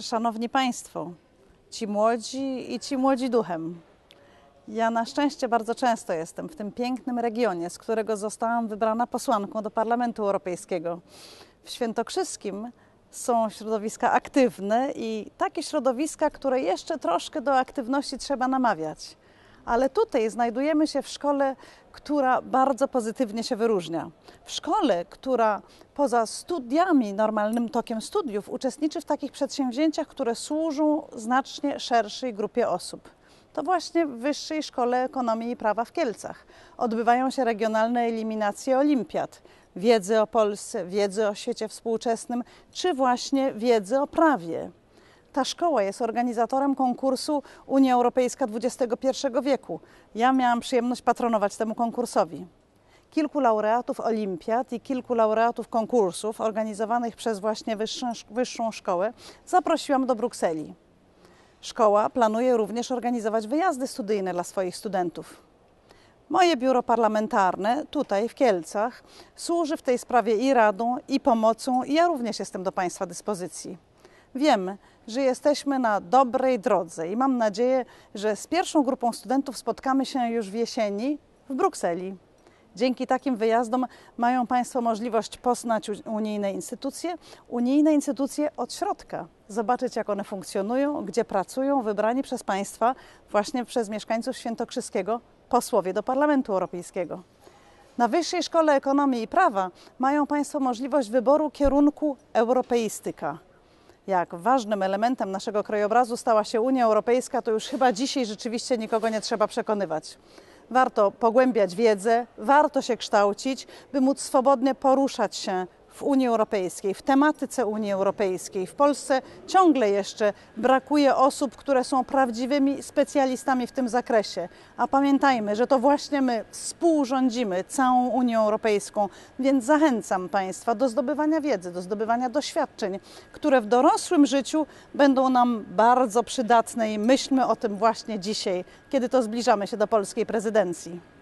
Szanowni Państwo, ci młodzi i ci młodzi duchem. Ja na szczęście bardzo często jestem w tym pięknym regionie, z którego zostałam wybrana posłanką do Parlamentu Europejskiego. W Świętokrzyskim są środowiska aktywne i takie środowiska, które jeszcze troszkę do aktywności trzeba namawiać. Ale tutaj znajdujemy się w szkole, która bardzo pozytywnie się wyróżnia. W szkole, która poza studiami, normalnym tokiem studiów, uczestniczy w takich przedsięwzięciach, które służą znacznie szerszej grupie osób. To właśnie w Wyższej Szkole Ekonomii i Prawa w Kielcach odbywają się regionalne eliminacje olimpiad. Wiedzy o Polsce, wiedzy o świecie współczesnym, czy właśnie wiedzy o prawie. Ta szkoła jest organizatorem konkursu Unia Europejska XXI wieku. Ja miałam przyjemność patronować temu konkursowi. Kilku laureatów olimpiad i kilku laureatów konkursów organizowanych przez właśnie wyższą, wyższą szkołę zaprosiłam do Brukseli. Szkoła planuje również organizować wyjazdy studyjne dla swoich studentów. Moje biuro parlamentarne tutaj w Kielcach służy w tej sprawie i radą, i pomocą, i ja również jestem do Państwa dyspozycji. Wiem, że jesteśmy na dobrej drodze i mam nadzieję, że z pierwszą grupą studentów spotkamy się już w jesieni w Brukseli. Dzięki takim wyjazdom mają Państwo możliwość poznać unijne instytucje, unijne instytucje od środka, zobaczyć jak one funkcjonują, gdzie pracują wybrani przez Państwa, właśnie przez mieszkańców Świętokrzyskiego, posłowie do Parlamentu Europejskiego. Na Wyższej Szkole Ekonomii i Prawa mają Państwo możliwość wyboru kierunku europeistyka. Jak ważnym elementem naszego krajobrazu stała się Unia Europejska, to już chyba dzisiaj rzeczywiście nikogo nie trzeba przekonywać. Warto pogłębiać wiedzę, warto się kształcić, by móc swobodnie poruszać się w Unii Europejskiej, w tematyce Unii Europejskiej. W Polsce ciągle jeszcze brakuje osób, które są prawdziwymi specjalistami w tym zakresie. A pamiętajmy, że to właśnie my współrządzimy całą Unią Europejską, więc zachęcam Państwa do zdobywania wiedzy, do zdobywania doświadczeń, które w dorosłym życiu będą nam bardzo przydatne i myślmy o tym właśnie dzisiaj, kiedy to zbliżamy się do polskiej prezydencji.